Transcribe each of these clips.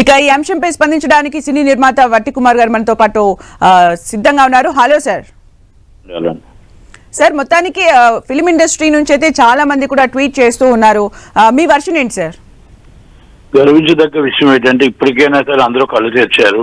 ఇక ఈ అంశంపై స్పందించడానికి సినీ నిర్మాత వట్టి కుమార్ గారు మనతో పాటు సిద్ధంగా ఉన్నారు. Hello sir. సార్ మొత్తానికి ఫిలిం ఇండస్ట్రీ నుంచి అయితే చాలా మంది కూడా ట్వీట్ చేస్తూ ఉన్నారు. మీ వర్షన్ ఏంటి సార్? గర్వించదగ్గ విషయం ఏంటంటే ఇప్పటికైనా సరే అందరూ కళ్ళు తెరిచారు.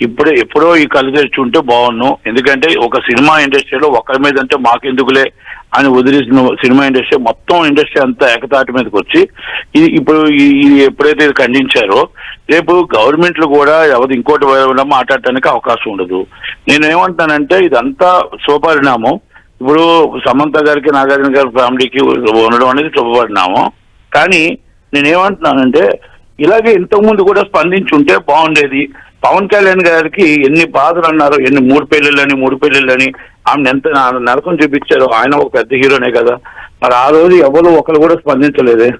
ఇప్పుడే ఎప్పుడో ఈ కళ్ళు ఉంటే బాగున్ను. ఎందుకంటే ఒక సినిమా ఇండస్ట్రీలో ఒకరి మీద అంటే మాకెందుకులే అని వదిలేసిన సినిమా ఇండస్ట్రీ మొత్తం ఇండస్ట్రీ అంతా ఏకతాటి మీదకి వచ్చి ఇది ఇప్పుడు ఇది ఎప్పుడైతే ఇది ఖండించారో రేపు గవర్నమెంట్లు కూడా ఎవరు ఇంకోటి మాట్లాడటానికి అవకాశం ఉండదు. నేను ఇదంతా శుభపరిణామం. ఇప్పుడు సమంత గారికి నాగార్జున గారి ఫ్యామిలీకి ఉండడం అనేది శుభపరిణామం. కానీ నేనేమంటున్నానంటే ఇలాగే ఇంతకుముందు కూడా స్పందించుంటే బాగుండేది. పవన్ కళ్యాణ్ గారికి ఎన్ని బాధలు అన్నారు ఎన్ని మూడు పెళ్ళిళ్ళని మూడు పెళ్ళిళ్ళని ఆమెను ఎంత నరకం చూపించారు ఆయన ఒక పెద్ద హీరోనే కదా. మరి ఆ రోజు ఎవరు ఒకరు కూడా స్పందించలేదే.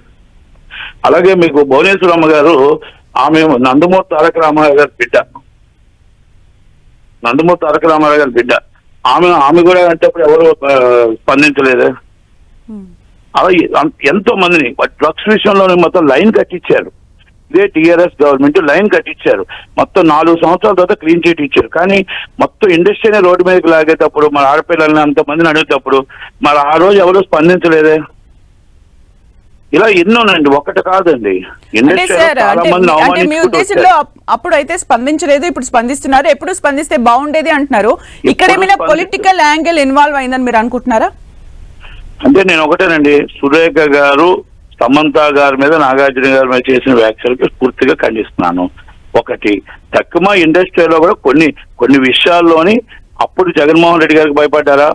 అలాగే మీకు భువనేశ్వరమ్మ గారు ఆమె నందమూరి తారక రామారావు గారి బిడ్డ. నందమూరి తారక రామారావు గారి బిడ్డ. ఆమె ఆమె కూడా అంటే ఎవరు స్పందించలేదే. అలా ఎంతో మందిని డ్రగ్స్ విషయంలోనే మొత్తం లైన్ కట్టించారు ఇదే టీఆర్ఎస్ గవర్నమెంట్ లైన్ కట్టించారు. మొత్తం నాలుగు సంవత్సరాల తర్వాత క్లీన్ చీట్ ఇచ్చారు. కానీ మొత్తం ఇండస్ట్రీనే రోడ్డు మీదకి లాగేటప్పుడు మరి ఆడపిల్లల్ని అంతమందిని అడిగేటప్పుడు మరి ఆ రోజు ఎవరు స్పందించలేదే? ఇలా కాదండి. మీ అవమానించుకుంటూ ఉద్దేశంలో వచ్చారు. అప్- అప్పుడు అయితే స్పందించలేదు ఇప్పుడు స్పందిస్తున్నారు. ఎప్పుడు స్పందిస్తే బాగుండేది అంటున్నారు. ఇక్కడ ఏమైనా పొలిటికల్ యాంగిల్ ఇన్వాల్వ్ అయిందని మీరు అనుకుంటున్నారా? అంటే నేను ఒకటేనండి సురేఖ గారు సమంత గారి మీద నాగార్జున గారి మీద చేసిన వ్యాఖ్యలకి పూర్తిగా ఖండిస్తున్నాను. ఒకటి తక్కువ ఇండస్ట్రీలో కూడా కొన్ని కొన్ని విషయాల్లోని అప్పుడు జగన్మోహన్ రెడ్డి గారికి భయపడ్డారా?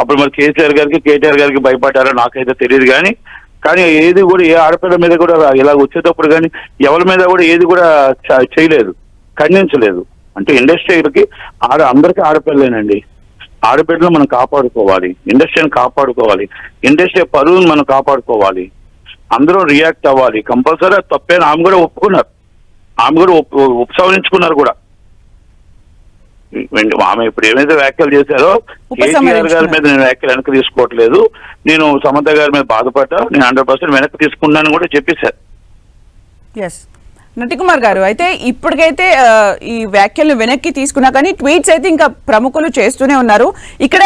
అప్పుడు మరి కేసీఆర్ గారికి కేటీఆర్ గారికి భయపడ్డారా? నాకైతే తెలియదు కానీ కానీ ఏది కూడా ఏ ఆడపిల్ల మీద కూడా ఇలా వచ్చేటప్పుడు కానీ ఎవరి మీద కూడా ఏది కూడా చ- చేయలేదు ఖండించలేదు. అంటే ఇండస్ట్రీకి ఆడ అందరికీ ఆడపిల్లేనండి ఆడపిల్లను మనం కాపాడుకోవాలి. ఇండస్ట్రీని కాపాడుకోవాలి. ఇండస్ట్రీ పరువును మనం కాపాడుకోవాలి. అందరూ రియాక్ట్ అవ్వాలి. కంపల్సరీ తప్పేనా ఆమె కూడా ఒప్పుకున్నారు. ఆమె కూడా ఉపసంహరించుకున్నారు కూడా. ఆమె ఇప్పుడు ఏమైతే వ్యాఖ్యలు చేశారో కేసీఆర్ గారి మీద నేను వ్యాఖ్యలు వెనక్కి తీసుకోవట్లేదు. నేను సమంత గారి మీద బాధపడ్డా. నేను హండ్రెడ్ పర్సెంట్ వెనక్కి తీసుకున్నాను కూడా చెప్పేశారు. నటికుమార్ గారు అయితే ఇప్పటికైతే ఈ వ్యాఖ్యలను వెనక్కి తీసుకున్నా కానీ ట్వీట్స్ అయితే ఇంకా ప్రముఖులు చేస్తూనే ఉన్నారు. ఇక్కడ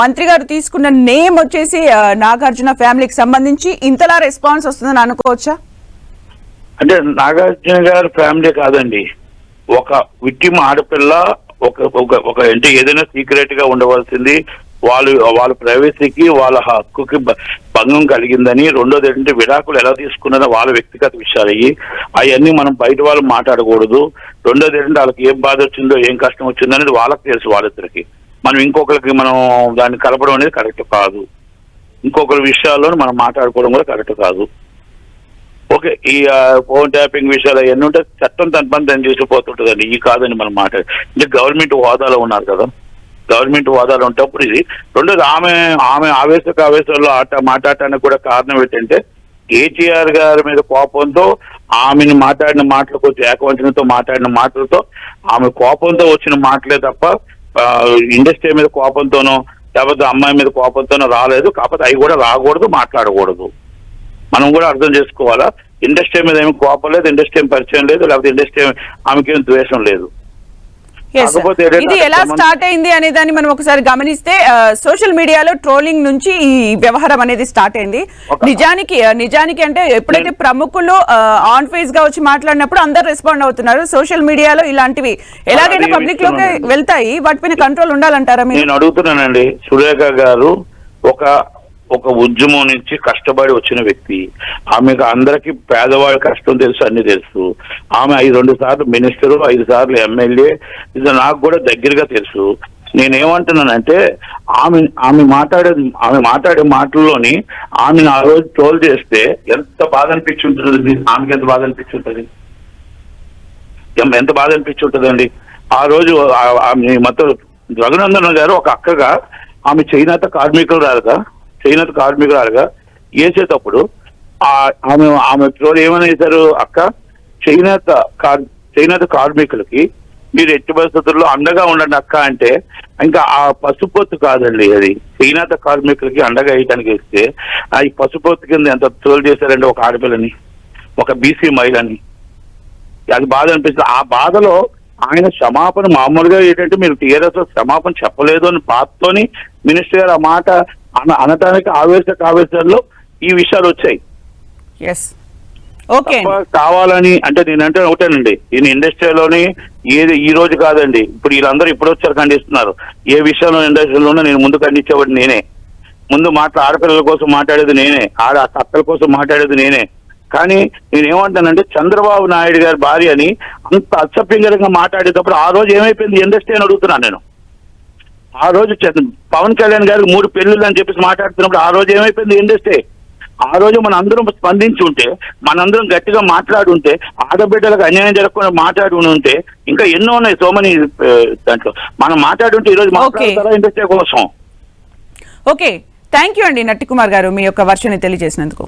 మంత్రి గారు తీసుకున్న నేమ్ వచ్చేసి నాగార్జున ఫ్యామిలీకి సంబంధించి ఇంతలా రెస్పాన్స్ వస్తుందని అనుకోవచ్చా? అంటే నాగార్జున గారి ఫ్యామిలీ కాదండి. ఒక విక్టిమ్ ఆడపిల్ల ఒక ఒక ఒక అంటే ఏదైనా సీక్రెట్గా ఉండవలసింది వాళ్ళు వాళ్ళ ప్రైవసీకి వాళ్ళ హక్కుకి భంగం కలిగిందని రెండోది ఏంటంటే విడాకులు ఎలా తీసుకున్నారో వాళ్ళ వ్యక్తిగత విషయాలు అయ్యి అవన్నీ మనం బయట వాళ్ళు మాట్లాడకూడదు. రెండోది ఏంటంటే వాళ్ళకి ఏం బాధ వచ్చిందో ఏం కష్టం వచ్చిందో అనేది వాళ్ళకి తెలుసు వాళ్ళిద్దరికి. మనం ఇంకొకరికి మనం దాన్ని కలపడం అనేది కరెక్ట్ కాదు. ఇంకొకరి విషయాల్లో మనం మాట్లాడుకోవడం కూడా కరెక్ట్ కాదు. ఓకే ఈ ఫోన్ ట్యాపింగ్ విషయాలు అవన్నీ ఉంటే చట్టం తన పని తను చేసిపోతుంటుందండి. ఈ కాదని మనం మాట అంటే గవర్నమెంట్ హోదాలో ఉన్నారు కదా. గవర్నమెంట్ హోదాలో ఉంటప్పుడు ఇది రెండోది ఆమె ఆమె ఆవేశక ఆవేశాల్లో ఆట మాట్లాడటానికి కూడా కారణం ఏంటంటే కేటీఆర్ గారి మీద కోపంతో ఆమెను మాట్లాడిన మాటలు కొంచెం ఏకవంచనతో మాట్లాడిన మాటలతో ఆమె కోపంతో వచ్చిన మాటలే తప్ప ఇండస్ట్రీ మీద కోపంతోనో లేకపోతే అమ్మాయి మీద కోపంతోనో రాలేదు. కాకపోతే అవి కూడా రాకూడదు మాట్లాడకూడదు. మనం కూడా అర్థం చేసుకోవాలా? ఇండస్ట్రీ మీద ఏమి కోపం లేదు ఇండస్ట్రీ పరిచయం లేదు లేకపోతే ఇండస్ట్రీ ఆమెకి ఏం ద్వేషం లేదు Yes, sir. కాకపోతే ఏంటంటే ఇది ఎలా స్టార్ట్ అయింది అనే దాన్ని మనం ఒకసారి గమనిస్తే సోషల్ మీడియాలో ట్రోలింగ్ నుంచి ఈ వ్యవహారం అనేది స్టార్ట్ అయింది. నిజానికి నిజానికి అంటే ఎప్పుడైతే ప్రముఖులు ఆన్ ఫేస్గా వచ్చి మాట్లాడినప్పుడు అందరు రెస్పాండ్ అవుతున్నారు. సోషల్ మీడియాలో ఇలాంటివి ఎలాగైనా పబ్లిక్లోకి వెళ్తాయి. వాటిపైన కంట్రోల్ ఉండాలంటారా మీరు? నేను అడుగుతున్నానండి. సురేఖ గారు ఒక ఒక ఉద్యమం నుంచి కష్టపడి వచ్చిన వ్యక్తి. ఆమెకు అందరికి పేదవాడి కష్టం తెలుసు అన్ని తెలుసు. ఆమె ఐదు రెండు సార్లు మినిస్టర్ ఐదు సార్లు ఎమ్మెల్యే. ఇది నాకు కూడా దగ్గరగా తెలుసు. నేనేమంటున్నానంటే ఆమె ఆమె మాట్లాడే ఆమె మాట్లాడే మాటల్లోని ఆమెను ఆ రోజు ట్రోల్ చేస్తే ఎంత బాధ అనిపించుంటుంది ఆమెకి ఎంత బాధ అనిపించుంటుంది? ఎంత బాధ అనిపించి ఉంటుందండి ఆ రోజు ఆమె మొత్తం రఘునందన్ గారు ఒక అక్కగా ఆమె చేనేత కార్మికురాలుగా చేనేత కార్మికురాలుగా వేసేటప్పుడు ఆ- ఆమె ఆమె పిల్లలు ఏమని వేశారు అక్క? చేనేత కార్ చేనేత కార్మికులకి మీరు ఎట్టి పరిస్థితుల్లో అండగా ఉండండి అక్క అంటే ఇంకా ఆ పసుపొత్తు కాదండి అది. చేనేత కార్మికులకి అండగా వేయటానికి ఇస్తే ఆ ఈ పసుపొత్తు కింద ఎంత తోలు చేశారండి ఒక ఆడపిల్లని ఒక బీసీ మహిళని. అది బాధ అనిపిస్తుంది. ఆ బాధలో ఆయన క్షమాపణ మామూలుగా ఏంటంటే మీరు టీఆర్ఎస్ క్షమాపణ చెప్పలేదు అని బాధతోని మినిస్టర్ గారు ఆ మాట అన అనటానికి ఆవేశ ఆవేశాల్లో ఈ విషయాలు వచ్చాయి. కావాలని అంటే నేనంటే ఒకటేనండి. ఈయన ఇండస్ట్రీలోని ఏది ఈ రోజు కాదండి. ఇప్పుడు వీళ్ళందరూ ఇప్పుడు వచ్చారు ఖండిస్తున్నారు. ఏ విషయంలో ఇండస్ట్రీలోనూ నేను ముందు ఖండించేవాడు నేనే. ముందు మాట్లా ఆడపిల్లల కోసం మాట్లాడేది నేనే. ఆడ అక్కల కోసం మాట్లాడేది నేనే. కానీ నేను ఏమంటానంటే చంద్రబాబు నాయుడు గారి భార్య అని అంత అసభ్యంకరంగా మాట్లాడేటప్పుడు ఆ రోజు ఏమైపోయింది? ఇండస్ట్రీ అని అడుగుతున్నాను నేను. ఆ రోజు పవన్ కళ్యాణ్ గారికి మూడు పెళ్ళిళ్ళు అని చెప్పేసి మాట్లాడుతున్నప్పుడు ఆ రోజు ఏమైపోయింది ఇండస్ట్రీ ఆ రోజు మన అందరం స్పందించి ఉంటే మనందరం గట్టిగా మాట్లాడుంటే ఆడబిడ్డలకు అన్యాయం జరగకుండా మాట్లాడి ఉంటే ఇంకా ఎన్నో ఉన్నాయి సోమని దాంట్లో. మనం మాట్లాడుంటే ఈ రోజు మాట్లాడతారా ఇండస్ట్రీ కోసం. ఓకే. థ్యాంక్ యూ అండి నట్టి కుమార్ గారు మీ యొక్క వర్షాన్ని తెలియజేసినందుకు.